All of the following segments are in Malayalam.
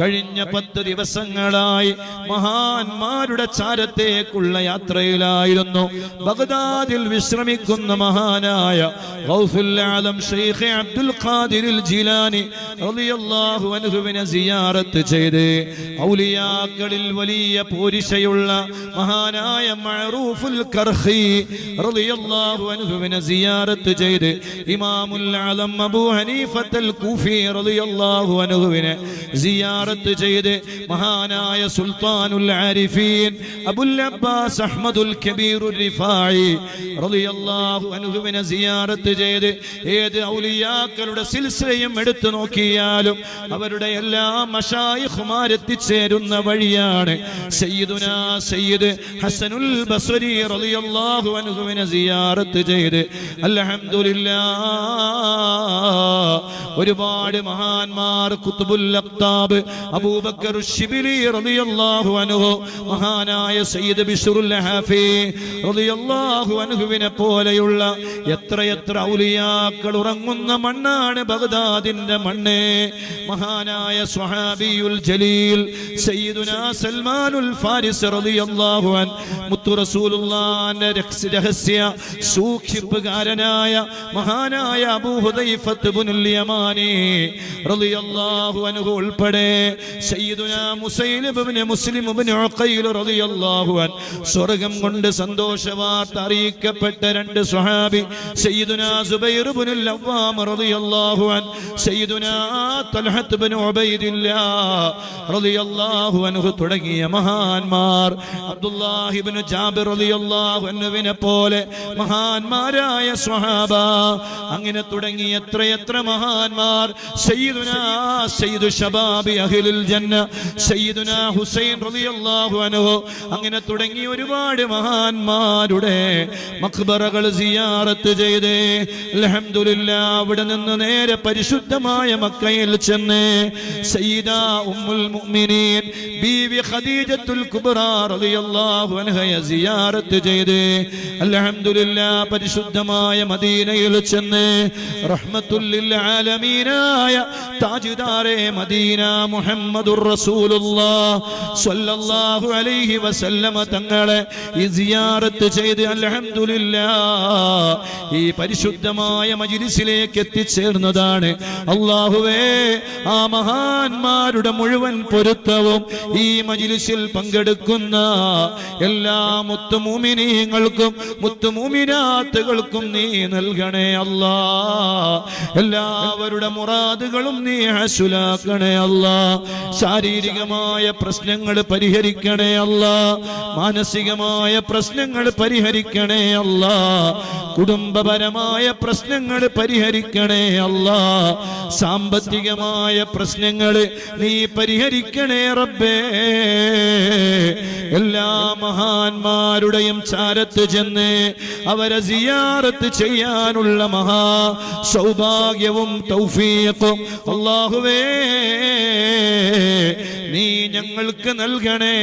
കഴിഞ്ഞ പത്ത് ദിവസങ്ങളായി മഹാന്മാരുടെ ചാരത്തേക്കുള്ള യാത്രയിലായിരുന്നു. ബഗ്ദാദിൽ വിശ്രമിക്കുന്ന മഹാനായ ഗൗഫുല്ലാലം ആലം ഷെയ്ഖ് അബ്ദുൽ ഖാദിർ ജിലാനി റളിയല്ലാഹു അൻഹുവിനെ സിയാറത്ത് ചെയ്ത്. ഔലിയാക്കളിൽ വലിയ പോരിശയുള്ള മഹാനായ മഅറൂഫുൽ കർഖി റളിയല്ലാഹു അൻഹുവിനെ സിയാറത്ത് ചെയ്ത്. ഇമാമുൽ ആലം അബൂ ഹനീഫത്തുൽ കൂഫി റളിയല്ലാഹു അൻഹുവിനെ സിയാറത്ത് ചെയ്ത്. മഹാനായ സുൽത്താനുൽ ആരിഫീൻ അബുൽ അബ്ബാസ് അഹ്മദുൽ കബീറുർ റിഫായി റളിയല്ലാഹു അൻഹുവിനെ സിയാറത്ത് ചെയ്ത്. ഏത് ഔലിയാക്കളുടെ സിൽസിലയും എടുത്തു നോക്കിയാലും അവരുടെ എല്ലാ മഷായിഖുമാർ എത്തിച്ചേരുന്ന വഴിയാണ്. സയ്യിദ് റളിയല്ലാഹു സിയാറത്ത് ചെയ്ത് അൽഹംദുലില്ലാ ഒരുപാട് മഹാന്മാർ കുത്തുബുൽ അബൂബക്കർ ശിബിലി റളിയല്ലാഹു അൻഹു മഹാനായ സയ്യിദ് ബിഷറുൽ ഹാഫി റളിയല്ലാഹു അൻഹുവിനെ പോലെയുള്ള എത്രയെത്ര ഔലിയാക്കൾ ഉറങ്ങുന്ന മണ്ണാണ് ബഗ്ദാദിന്റെ മണ്ണ്. മഹാനായ സ്വഹാബിയുൽ ജലീൽ സയ്യിദുനാ സൽമാനുൽ ഫാരിസ് റളിയല്ലാഹു അൻ മുത്തു റസൂലുള്ളാഹിന്റെ രഹസ്യ സൂക്ഷിപ്പുകാരനായ മഹാനായ അബൂ ഹുദൈഫത്ത് ഇബ്നുൽ യമാനി റളിയല്ലാഹു അൻഹു ഉൾപ്പെടെ സയ്യിദുനാ മുസൈലിബ് ഇബ്നു മുസ്ലിം ഇബ്നു ഉഖൈൽ റളിയല്ലാഹു അൻ സ്വർഗം കൊണ്ട് സന്തോഷവാർത്ത അറിയിക്കപ്പെട്ട രണ്ട് സ്വഹാബി സയ്യിദുനാ സുബൈർ ഇബ്നുൽ അവ്വാം റളിയല്ലാഹു അൻ സയ്യിദുനാ തൽഹത്ത് ഇബ്നു ഉബൈദില്ലാ റളിയല്ലാഹു അൻഹു തുടങ്ങിയ മഹാന്മാർ അബ്ദുല്ലാഹി ഇബ്നു ജാബിർ റളിയല്ലാഹു അൻഹുവിനെ പോലെ മഹാന്മാരായ സ്വഹാബ അങ്ങനെ തുടങ്ങി എത്രയെത്ര മഹാന്മാർ സയ്യിദുനാ സയ്യിദു ഷബാബി അഹ്ലുൽ ജന്ന സയ്യിദുനാ ഹുസൈൻ റളിയല്ലാഹു അൻഹു അങ്ങനെ തുടങ്ങി ഒരുപാട് മഹാന്മാരുടെ മഖ്ബറകൾ സിയാറത്ത് ചെയ്ത് അൽഹംദുലില്ലാ അവിടെ നിന്ന് നേരെ പരിശുദ്ധമായ മക്കയിൽ ചെന്ന് സയ്യിദ ഉമ്മുൽ മുഅ്മിനീൻ ബീവി ഖദീജത്തുൽ കുബ്ര റളിയല്ലാഹു പരിശുദ്ധമായ മദീനയിൽ ചെന്ന് റഹ്മത്തുല്ലിൽ ആലമീനായ താജ്ദാരെ മദീന മുഹമ്മദുർ അലൈഹി വസല്ലമ തങ്ങളെ ഈ ചെയ്ത് അൽഹംദുലില്ലാ ഈ പരിശുദ്ധമായ മജ്ലിസിലേക്ക് എത്തിച്ചേർന്നതാണ് അള്ളാഹുവേ ആ മഹാന്മാരുടെ മുഴുവൻ പൊരുത്തവും ഈ മജിലിസിൽ പങ്കെടുക്കുന്ന എല്ലാ മുത്തുമൂമിനീങ്ങൾക്കും മുത്തുമൂമിനാത്തുകൾക്കും നീ നൽകണേ അല്ലാ. എല്ലാവരുടെ മുറാദുകളും നീ ഹസുലാക്കണേ അല്ലാ. ശാരീരികമായ പ്രശ്നങ്ങൾ പരിഹരിക്കണേ അല്ലാ. മാനസികമായ പ്രശ്നങ്ങൾ പരിഹരിക്കണേ അല്ലാ. കുടുംബപരമായ പ്രശ്നങ്ങൾ പരിഹരിക്കണേ അല്ലാ സാമ്പത്തികമായ പ്രശ്നങ്ങൾ നീ പരിഹരിക്കണേ റബ്ബേ. എല്ലാ മഹാന്മാരുടെയും ചാരത്ത് ചെന്ന് അവരെ സിയാറത്ത് ചെയ്യാനുള്ള മഹാ സൗഭാഗ്യവും തൗഫീഖും അള്ളാഹുവേ നീ ഞങ്ങൾക്ക് നൽകണേ.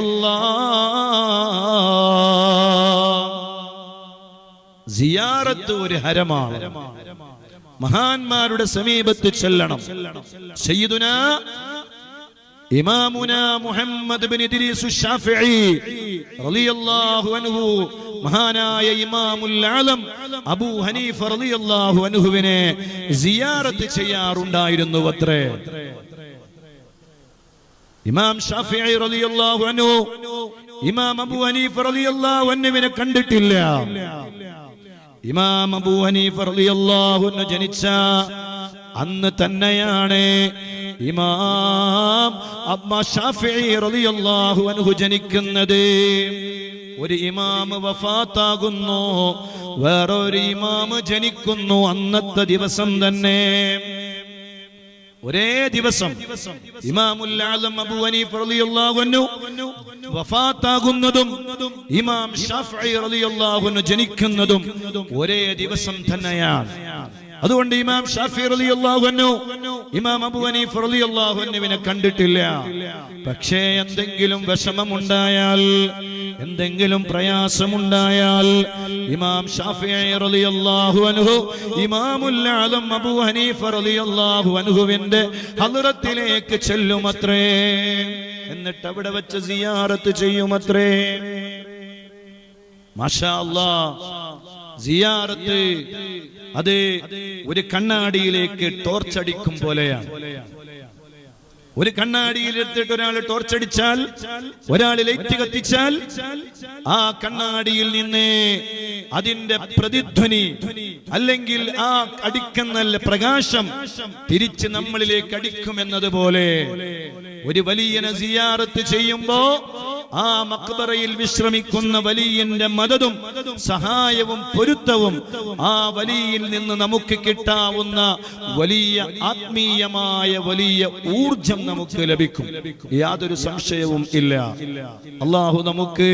അല്ലാ സിയാറത്ത് ഒരു ഹരമാണ്. മഹാന്മാരുടെ സമീപത്ത് ചെല്ലണം. സയ്യിദുന ഇമാമുന മുഹമ്മദ് ബിൻ ഇദ്രീസ് ശാഫിഈ റളിയല്ലാഹു അൻഹു മഹാനായ ഇമാമുൽ ആലം അബൂ ഹനീഫ റളിയല്ലാഹു അൻഹുവിനെ സിയാറത്ത് ചെയ്യാറുണ്ടായിരുന്നു അത്രേ ഇമാം ഷാഫിഈ റളിയല്ലാഹു അൻഹു ഇമാം അബൂ ഹനീഫ റളിയല്ലാഹു അൻഹുവിനെ കണ്ടിട്ടില്ല. ഇമാം അബൂ ഹനീഫ റളിയല്ലാഹു അൻഹു ജനിച്ച അന്ന് തന്നെയാണ് ഇമാം അബ്ബ ഷാഫിഈ റളിയല്ലാഹു അൻഹു ജനിക്കുന്നത്. ഒരു ഇമാം വഫാത്താകുന്നു വേറൊരു ഇമാം ജനിക്കുന്നു അന്നത്തെ ദിവസം തന്നെ. ഒരേ ദിവസം ഇമാമുൽ അബൂ ഹനീഫ റളിയല്ലാഹു അൻഹു വഫാത്താകുന്നതും ഇമാം ഷാഫി റളിയല്ലാഹു അൻഹു ജനിക്കുന്നതും ഒരേ ദിവസം തന്നെയാണ്. അതുകൊണ്ട് ഇമാം ഷാഫി റളിയല്ലാഹു അൻഹു ഇമാം അബൂ ഹനീഫ റളിയല്ലാഹു അൻഹുവിനെ കണ്ടിട്ടില്ല. പക്ഷേ എന്തെങ്കിലും വിഷമമുണ്ടായാൽ എന്തെങ്കിലും പ്രയാസമുണ്ടായാൽ ഇമാം അൻഹു അബൂ ഹനീഫ റളിയല്ലാഹു ചെല്ലുമത്രേ. എന്നിട്ട് അവിടെ വെച്ച് സിയാറത്ത് ചെയ്യുമത്രേ. മാഷാ അല്ലാഹ് സിയാറത്ത് അത് ഒരു കണ്ണാടിയിലേക്ക് ടോർച്ചടിക്കും പോലെയാണ്. ഒരു കണ്ണാടിയിൽ എടുത്തിട്ട് ഒരാൾ ടോർച്ചടിച്ചാൽ ഒരാൾ ലൈറ്റ് കത്തിച്ചാൽ ആ കണ്ണാടിയിൽ നിന്ന് അതിന്റെ പ്രതിധ്വനി അല്ലെങ്കിൽ ആ അടിക്കുന്ന പ്രകാശം തിരിച്ച് നമ്മളിലേക്ക് അടിക്കുമെന്നതുപോലെ ഒരു വലിയ സിയാറത്ത് ചെയ്യുമ്പോ ആ മക്ബറയിൽ വിശ്രമിക്കുന്ന വലിയന്റെ മദതും സഹായവും പൊരുത്തവും ആ വലിയിൽ നിന്ന് നമുക്ക് കിട്ടാവുന്ന വലിയ ആത്മീയമായ വലിയ ഊർജം നമുക്ക് ലഭിക്കും. യാതൊരു സംശയവും ഇല്ല. അള്ളാഹു നമുക്ക്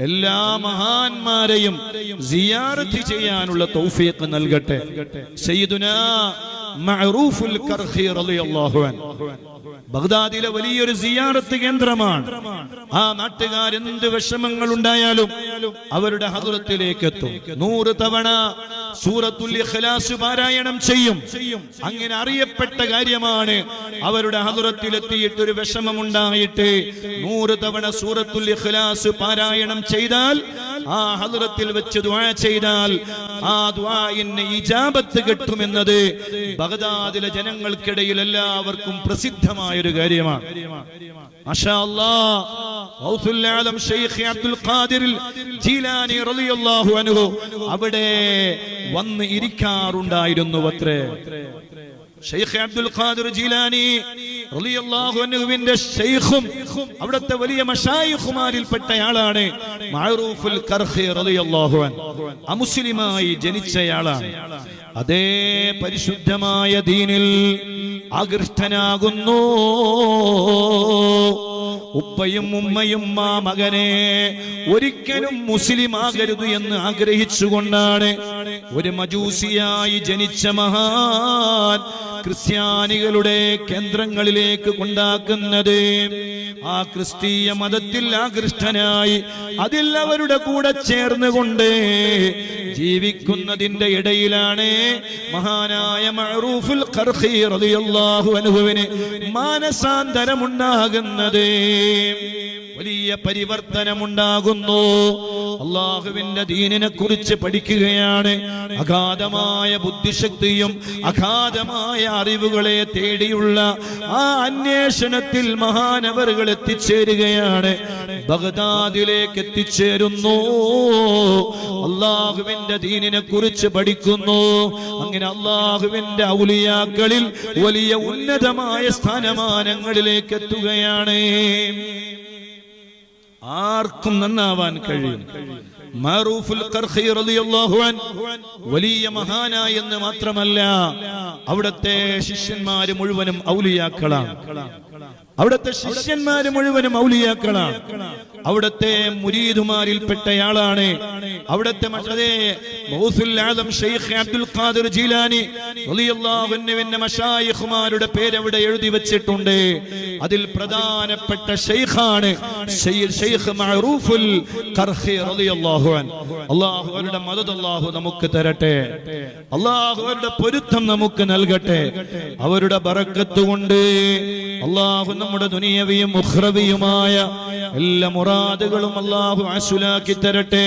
എല്ലാ മഹാന്മാരെയും സിയാറത്ത് ചെയ്യാനുള്ള തൗഫീഖ് നൽകട്ടെ. സയ്യിദുനാ മഅറൂഫുൽ കർഖി റളിയല്ലാഹു അൻഹു. ബഗ്ദാദിലെ വലിയൊരു സിയാറത്ത് കേന്ദ്രമാണ്. ആ നാട്ടുകാർ എന്ത് വിഷമങ്ങൾ ഉണ്ടായാലും അവരുടെ ഹദുറത്തിലേക്ക് എത്തും നൂറ് തവണ സൂറത്തുൽ ഇഖ്ലാസ് പാരായണം ചെയ്യും. അങ്ങനെ അറിയപ്പെട്ട കാര്യമാണ് അവരുടെ ഹദുറത്തിൽ എത്തിയിട്ട് ഒരു വിഷമമുണ്ടായിട്ട് നൂറ് തവണ സൂറത്തുൽ ഇഖ്ലാസ് പാരായണം ചെയ്താൽ ആ ഹദുറത്തിൽ വെച്ച് ദുആ ചെയ്താൽ ആ ദുആഇന് ഇജാബത്ത് കിട്ടുമെന്നത് ബഗ്ദാദിലെ ജനങ്ങൾക്കിടയിൽ എല്ലാവർക്കും പ്രസിദ്ധമായ ഒരു കാര്യമാണ് അവിടെ വന്ന് ഇരിക്കാറുണ്ടായിരുന്നു അത്രേ ഷെയ്ഖ് അബ്ദുൽ ഖാദിർ ജീലാനി റളിയല്ലാഹു അൻഹുവിന്റെ ഷെയ്ഖും അവിടുത്തെ വലിയ മഷായിഖുമാരിൽപ്പെട്ടയാളാണ് മഅറൂഫുൽ കർഖി റളിയല്ലാഹു അൻ അമുസ്ലിമായി ജനിച്ചയാളാണ്. അതേ പരിശുദ്ധമായ ദീനിൽ ആകൃഷ്ടനാകുന്നു. ഉപ്പയും ഉമ്മയും ആ മകനെ ഒരിക്കലും മുസ്ലിം ആകരുത് എന്ന് ആഗ്രഹിച്ചുകൊണ്ടാണ് ഒരു മജൂസിയായി ജനിച്ച മഹാൻ ക്രിസ്ത്യാനികളുടെ കേന്ദ്രങ്ങളിലേക്ക് കൊണ്ടാക്കുന്നത്. ആ ക്രിസ്തീയ മതത്തിൽ ആകൃഷ്ടനായി അതിൽ അവരുടെ കൂടെ ചേർന്നുകൊണ്ട് ജീവിക്കുന്നതിന്റെ ഇടയിലാണ് മഹാനായ മഅറൂഫുൽ ഖർഖി റളിയല്ലാഹു അൻഹുവിന് മാനസാന്തരമുണ്ടാകുന്നത് വലിയ പരിവർത്തനമുണ്ടാകുന്നു. അള്ളാഹുവിന്റെ ദീനിനെ കുറിച്ച് പഠിക്കുകയാണ്. അഗാധമായ ബുദ്ധിശക്തിയും അഗാധമായ അറിവുകളെ തേടിയുള്ള ആ അന്വേഷണത്തിൽ മഹാനവറുകൾ എത്തിച്ചേരുകയാണ്. ബഗ്ദാദിലേക്ക് എത്തിച്ചേരുന്നു. അള്ളാഹുവിന്റെ ദീനിനെ കുറിച്ച് പഠിക്കുന്നു. അങ്ങനെ അള്ളാഹുവിന്റെ ഔലിയാക്കളിൽ വലിയ ഉന്നതമായ സ്ഥാനമാനങ്ങളിലേക്ക് എത്തുകയാണ്. ആർക്കും നന്നാവാൻ കഴിയും. വലിയ മഹാന എന്ന് മാത്രമല്ല അവിടത്തെ ശിഷ്യന്മാര് മുഴുവനും ഔലിയാക്കളാണ്. അവിടുത്തെ ശിഷ്യന്മാര് മുഴുവനും ഔലിയാക്കളാണ്. അവിടുത്തെ മുരീദുമാരിൽപ്പെട്ടയാളാണ്. അവിടുത്തെ അബ്ദുൽ ഖാദിർ ജീലാനി മശായിഖുമാരുടെ പേര് അവിടെ എഴുതി വെച്ചിട്ടുണ്ട്. അതിൽ പ്രധാനപ്പെട്ട ഷെയ്ഖാണ് ഷെയ്ഖ് മദത് അള്ളാഹു നമുക്ക് തരട്ടെ. അള്ളാഹുവരുടെ പൊരുത്തം നമുക്ക് നൽകട്ടെ. അവരുടെ ബറക്കത്ത് കൊണ്ട് അള്ളാഹു നമ്മുടെ ദുനിയവിയും മുഹ്രവിയുമായ എല്ലാ മുറാദുകളും അള്ളാഹു അശുലാക്കി തരട്ടെ.